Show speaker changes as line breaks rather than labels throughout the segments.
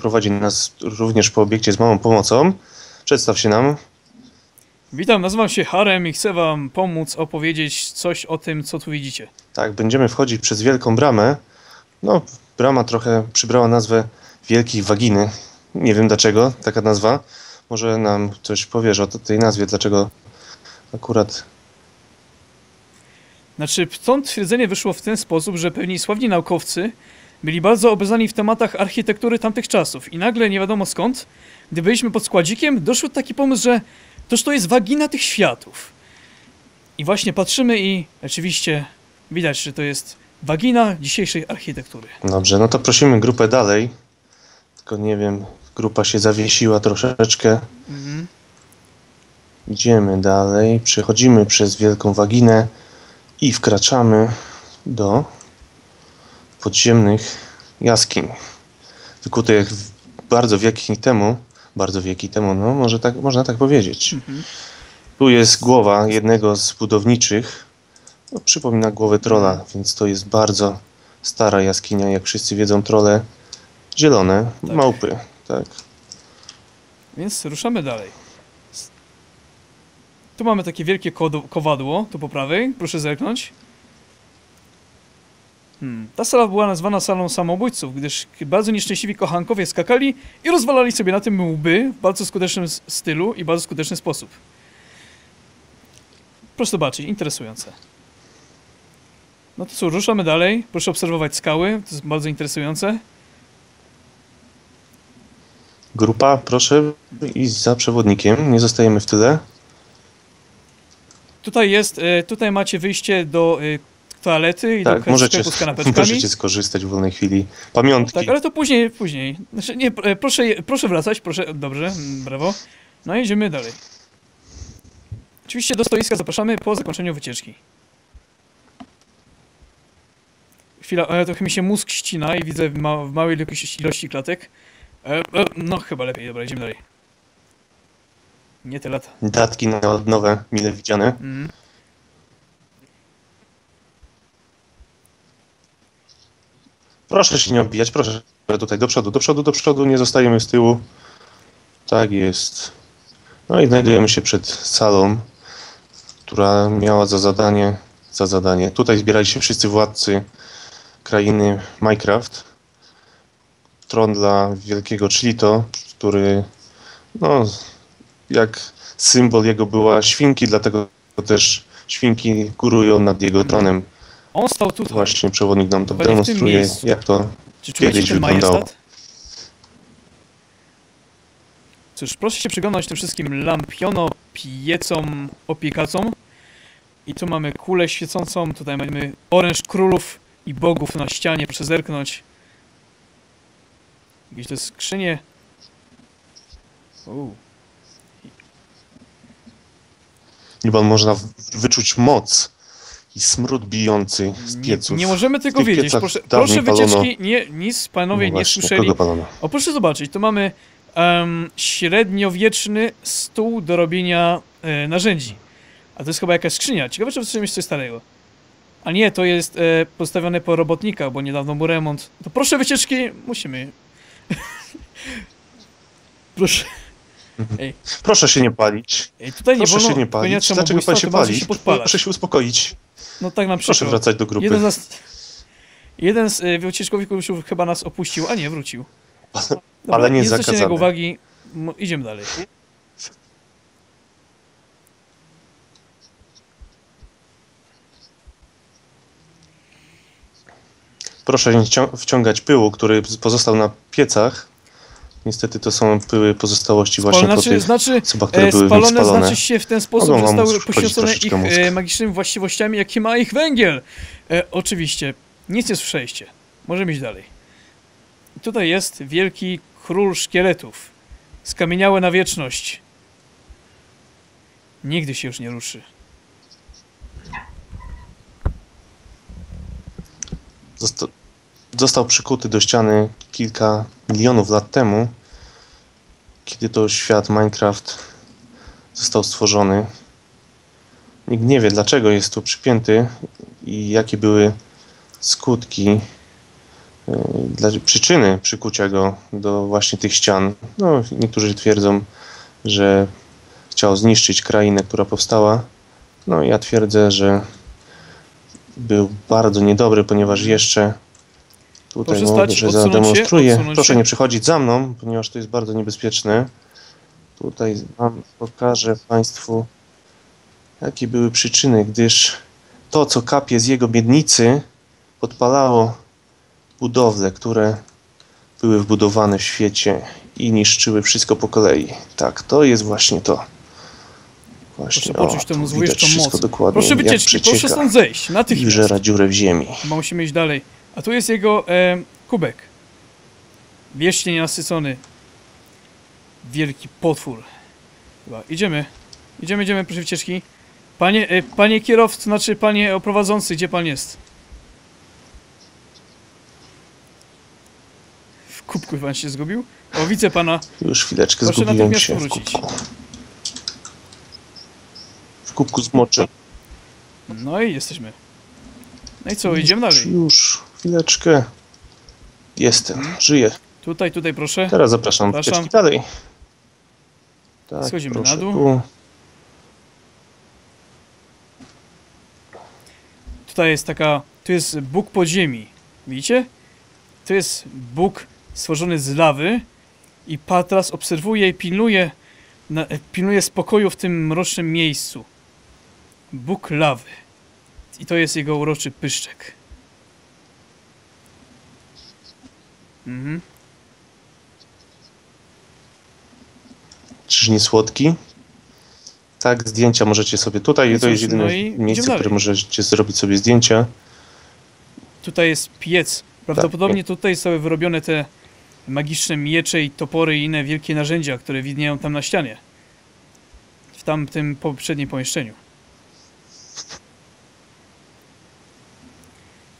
prowadzi nas również po obiekcie z małą pomocą. Przedstaw się nam.
Witam, nazywam się Harem i chcę wam pomóc opowiedzieć coś o tym, co tu widzicie.
Tak, będziemy wchodzić przez wielką bramę. No, brama trochę przybrała nazwę Wielkiej Waginy. Nie wiem dlaczego taka nazwa. Może nam coś powiesz o tej nazwie, dlaczego akurat
Znaczy, to twierdzenie wyszło w ten sposób, że pewni sławni naukowcy byli bardzo obeznani w tematach architektury tamtych czasów i nagle, nie wiadomo skąd, gdy byliśmy pod składzikiem, doszło taki pomysł, że toż to jest wagina tych światów. I właśnie patrzymy i rzeczywiście widać, że to jest wagina dzisiejszej architektury.
Dobrze, no to prosimy grupę dalej. Tylko nie wiem, grupa się zawiesiła troszeczkę.
Mhm.
Idziemy dalej, przechodzimy przez wielką waginę i wkraczamy do podziemnych jaskiń. Wykute jak w- bardzo wieki temu, bardzo wieki temu, no może tak, można tak powiedzieć.
Mhm.
Tu jest głowa jednego z budowniczych. No, przypomina głowę trola, więc to jest bardzo stara jaskinia. Jak wszyscy wiedzą, trole zielone,
Tak.
małpy. Tak.
Więc ruszamy dalej. Tu mamy takie wielkie kowadło, tu po prawej, proszę zerknąć. Hmm. Ta sala była nazwana salą samobójców, gdyż bardzo nieszczęśliwi kochankowie skakali i rozwalali sobie na tym łby w bardzo skutecznym stylu i bardzo skuteczny sposób. Proszę zobaczyć, interesujące. No to co, ruszamy dalej. Proszę obserwować skały, to jest bardzo interesujące.
Grupa, proszę iść za przewodnikiem, nie zostajemy w tyle.
Tutaj jest, e, tutaj macie wyjście do e, toalety i
Tak,
do
możecie,
sklepu z kanapeczkami.
możecie skorzystać w wolnej chwili. Pamiątki.
Tak, ale to później, później. Znaczy, nie, e, proszę, proszę wracać, proszę, dobrze, mm, brawo. No i idziemy dalej. Oczywiście do stoiska zapraszamy po zakończeniu wycieczki. Chwila, e, trochę mi się mózg ścina i widzę w, ma, w małej ilości, ilości klatek. E, e, no, chyba lepiej, dobra, idziemy dalej. Nie te lata.
Datki na nowe, mile widziane.
Mhm.
Proszę się nie obijać, proszę tutaj do przodu, do przodu, do przodu, nie zostajemy z tyłu. Tak jest. No i znajdujemy się przed salą, która miała za zadanie, za zadanie. Tutaj zbierali się wszyscy władcy krainy Minecraft. Tron dla wielkiego Chlito, który, no, jak symbol jego była świnki, dlatego też świnki górują nad jego tronem.
On stał tutaj.
Właśnie przewodnik nam to
tym
demonstruje, jak to
Czy
Kiedyś
ten
wyglądało.
majestat? Cóż, proszę się przyglądać tym wszystkim lampiono, piecom, opiekacom. I tu mamy kulę świecącą, tutaj mamy oręż królów i bogów na ścianie, proszę zerknąć. Jakieś te skrzynie. Uuu.
niby można wyczuć moc i smród bijący z
Nie,
pieców.
nie możemy tego wiedzieć. Proszę, proszę
palono-
wycieczki, nie, nic panowie
No
nie
właśnie,
słyszeli.
Kogo palono?
O, proszę zobaczyć, tu mamy em, średniowieczny stół do robienia e, narzędzi. A to jest chyba jakaś skrzynia. Ciekawe, czy to jest coś starego. A nie, to jest e, postawione po robotnikach, bo niedawno był remont. To proszę wycieczki, musimy. proszę.
Proszę się nie palić.
Ej, tutaj nie
Proszę
wolno
się nie palić. Dlaczego pan się pali?
się podpalać.
Proszę się uspokoić.
No tak nam
Proszę wracać do grupy.
Jeden z nas... Jeden z e, wycieczkowików chyba nas opuścił, a nie, wrócił. Dobra,
Ale nie
nie
zakazane.
uwagi. Mo- Idziemy dalej.
Proszę nie wcią- wciągać pyłu, który pozostał na piecach. Niestety to są pyły pozostałości właśnie
Spal,
po
znaczy,
tych
znaczy
osobach, które
e,
były w
spalone znaczy się w ten sposób,
Mogą
zostały poświęcone ich
troszeczkę mózg.
e, magicznymi właściwościami, jakie ma ich węgiel. E, oczywiście, nic nie słyszeliście. Możemy iść dalej. I Tutaj jest wielki król szkieletów. Skamieniały na wieczność. Nigdy się już nie ruszy.
Zosta- został przykuty do ściany kilka milionów lat temu, kiedy to świat Minecraft został stworzony. Nikt nie wie, dlaczego jest tu przypięty i jakie były skutki dla przyczyny przykucia go do właśnie tych ścian. No, niektórzy twierdzą, że chciał zniszczyć krainę, która powstała. No, ja twierdzę, że był bardzo niedobry, ponieważ jeszcze tutaj że
się,
zademonstruję. Proszę
się.
nie przychodzić za mną, ponieważ to jest bardzo niebezpieczne. Tutaj wam pokażę Państwu, jakie były przyczyny, gdyż to, co kapie z jego miednicy, podpalało budowle, które były wbudowane w świecie i niszczyły wszystko po kolei. Tak, to jest właśnie to. Właśnie,
Proszę poczuć tę złowieszczą moc.
dokładnie,
Proszę wycieczki, proszę stąd zejść,
i
natychmiast.
żera dziurę w ziemi.
Chyba musimy iść dalej. A tu jest jego e, kubek. Wiecznie nienasycony. Wielki potwór. Chyba. Idziemy. Idziemy, idziemy, proszę wycieczki. Panie, e, panie kierowcy, znaczy panie prowadzący, gdzie pan jest? W kubku pan się zgubił? O, widzę pana.
Już chwileczkę
Proszę
zgubiłem się w
powrócić.
kubku. W kubku z moczy.
No i jesteśmy. No i co, idziemy dalej.
Już, chwileczkę. Jestem, żyję.
Tutaj, tutaj proszę.
Teraz zapraszam
Zapraszam.
dalej. Tak,
Schodzimy
proszę,
na dół.
Tu.
Tutaj jest taka, tu jest Bóg podziemi. Widzicie? To jest Bóg stworzony z lawy i Patras obserwuje i pilnuje, na, pilnuje spokoju w tym mrocznym miejscu. Bóg lawy. I to jest jego uroczy pyszczek. Mhm.
Czyż nie słodki? Tak, zdjęcia możecie sobie tutaj.
No
to jest jedyne
no
miejsce, możecie zrobić sobie zdjęcia.
Tutaj jest piec. Prawdopodobnie tutaj zostały wyrobione te magiczne miecze i topory i inne wielkie narzędzia, które widnieją tam na ścianie. W tamtym poprzednim pomieszczeniu.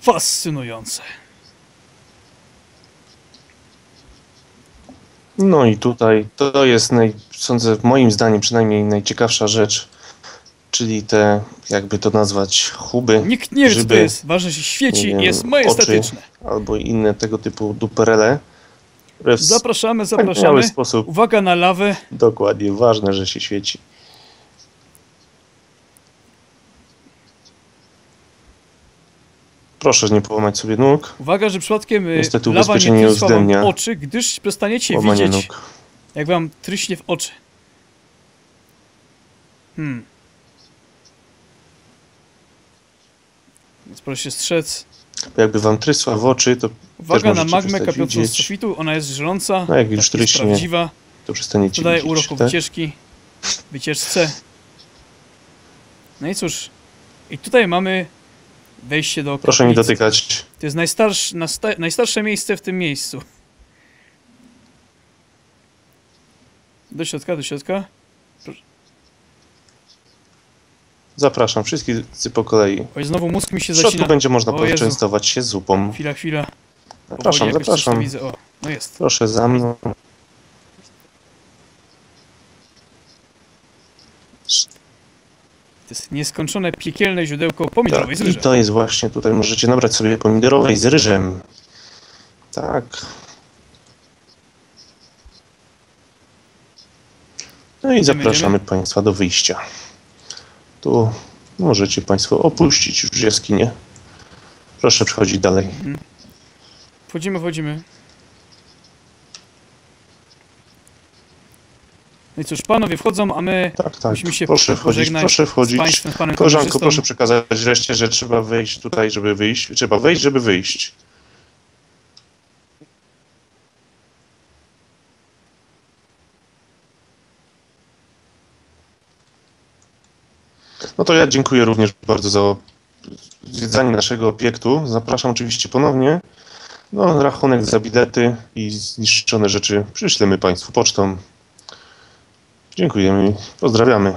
Fascynujące.
No i tutaj to jest, naj, sądzę, moim zdaniem przynajmniej najciekawsza rzecz, czyli te, jakby to nazwać, huby
Nikt nie wie, co to jest. Ważne, że świeci
wiem,
jest majestetyczne.
albo inne tego typu duperele, w
Zapraszamy, zapraszamy.
sposób,
Uwaga na lawę.
dokładnie, ważne, że się świeci. Proszę nie połamać sobie nóg,
Uwaga, że przypadkiem y,
Niestety
lawa nie trysła wam oczy, gdyż przestaniecie
łamanie
widzieć,
nóg.
jak wam tryśnie w oczy. Hmm. Więc proszę się strzec.
Jakby wam trysła w oczy, to
Uwaga na magmę kapiącą z sufitu, ona jest żrąca,
No, jak już
jest
tryśnie,
prawdziwa,
to przestaniecie
dodaje
widzieć.
uroku
tak?
wycieczki, wycieczce. No i cóż, i tutaj mamy wejście do
Proszę
kaplicy.
dotykać.
To jest najstarsze, najstarsze miejsce w tym miejscu. Do środka, do środka.
Zapraszam wszystkich po kolei.
Oj, znowu mózg mi się
W środku
zacina.
będzie można
O Jezu.
poczęstować się zupą.
Chwila, chwila.
Zapraszam,
Powoli
zapraszam.
Widzę. O, no jest.
Proszę za mną.
To jest nieskończone piekielne źródełko pomidorowej
Tak,
z
I
ryżem.
to jest właśnie, tutaj możecie nabrać sobie pomidorowej z ryżem. Tak. No i zapraszamy Państwa do wyjścia. Tu możecie Państwo opuścić już jaskinię. Proszę przechodzić dalej.
Wchodzimy, wchodzimy. No i cóż, panowie wchodzą, a my
Tak, tak.
musimy się
Proszę wchodzić, proszę
z
wchodzić.
państwem, z panem
Koleżanko, proszę przekazać reszcie, że trzeba wejść tutaj, żeby wyjść. Trzeba wejść, żeby wyjść. No to ja dziękuję również bardzo za zwiedzanie naszego obiektu. Zapraszam oczywiście ponownie. No, rachunek za bilety i zniszczone rzeczy przyślemy Państwu pocztą. Dziękujemy pozdrawiamy.